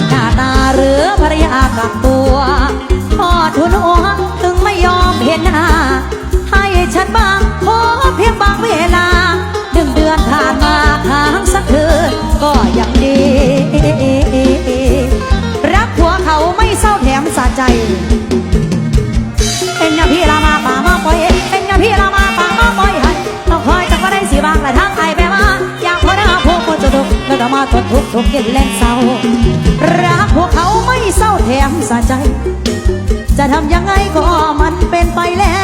นหน้าตาหรือภรรยากับตัวพ่อทุนหัวถึงไม่ยอมเห็นหน้า ให้ฉันบ้างขอเพียงบางเวลาหนึ่งเดือนผ่านมาทางสักคืนก็ยังดี รักหัวเขาไม่เศร้าแถมสะใจ เป็นยาพี่รามาป่ามาปล่อยเป็นยาพี่รามาป่ามาปล่อยให้ต้องคอยต้องก็ได้สีบางและทั้งไอแม่มาอยากพอหน้าพวกคนจะทุกข์แล้วก็มาทนทุกข์ทุกข์กินเล่น สใจ จะทำยังไงก็มันเป็นไปแล้ว